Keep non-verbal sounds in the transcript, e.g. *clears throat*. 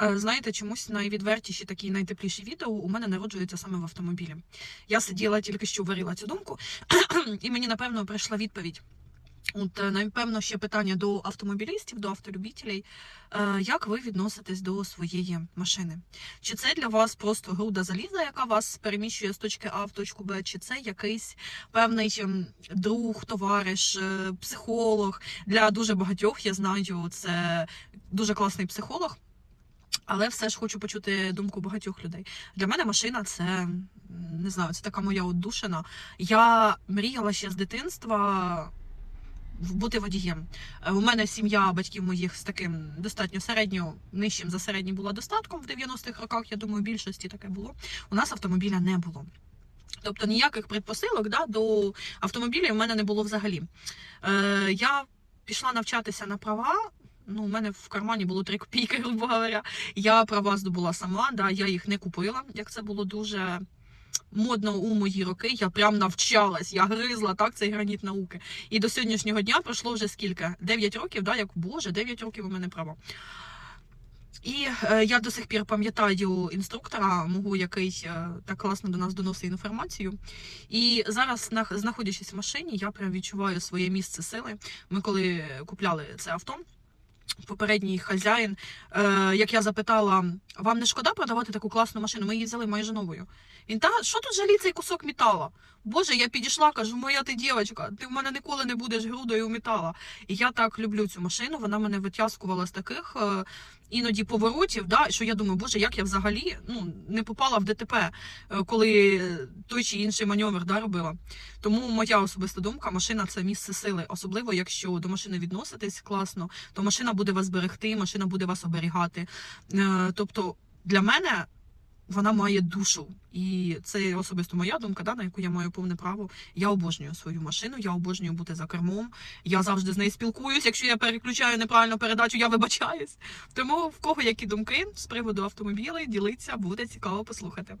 Е, Знаєте, чомусь найвідвертіші такі найтепліші відео у мене народжуються саме в автомобілі. Я сиділа тільки що варила цю думку, *clears throat* і мені напевно прийшла відповідь. От, е, напевно, ще питання до автомобілістів, до автолюбітелей. Е, Як ви відноситесь до своєї машини? Чи це для вас просто груда заліза, яка вас переміщує з точки А в точку Б, чи це якийсь певний ем, друг, товариш, психолог? Для дуже багатьох я знаю, це дуже класний психолог. Але все ж хочу почути думку багатьох людей. Для мене машина це не знаю, це така моя отдушина. Я мріяла ще з дитинства бути водієм. Е, У мене сім'я батьків моїх з таким достатньо середньо нижчим за середній була достатком в 90-х роках. Я думаю, більшості таке було. У нас автомобіля не було. Тобто ніяких предпосилок да, до автомобілів в мене не було взагалі. Е, я пішла навчатися на права. Ну, у мене в кармані було 3 копійки, *laughs* грубо говоря. Я права здобула сама, да, я їх не купила, як це було дуже модно у мої роки. Я прям навчалась, я гризла так цей граніт науки. І до сьогоднішнього дня пройшло вже скільки? 9 років, да, як Боже, 9 років у мене права. І е, я до сих пір пам'ятаю інструктора, мого, який е, так класно до нас доносить інформацію. І зараз, нах- знаходячись в машині, я прям відчуваю своє місце сили. Ми коли купляли це авто, попередній хазяїн, е, як я запитала, вам не шкода продавати таку класну машину? Ми її взяли майже новою. Він та що тут жалі цей кусок метала? Боже, я підійшла, кажу, моя ти дівчинка, ти в мене ніколи не будеш грудою метала. І я так люблю цю машину. Вона мене витязкувала з таких е, іноді поворотів, да, що я думаю, боже, як я взагалі ну, не попала в ДТП, е, коли той чи інший маневр да, робила. Тому моя особиста думка, машина це місце сили, особливо якщо до машини відноситись класно, то машина буде вас берегти, машина буде вас оберігати. Е, Тобто для мене вона має душу, і це особисто моя думка, да, на яку я маю повне право. Я обожнюю свою машину, я обожнюю бути за кермом. Я завжди з нею спілкуюсь. Якщо я переключаю неправильно передачу, я вибачаюсь. Тому в кого які думки з приводу автомобілів, ділиться, буде цікаво послухати.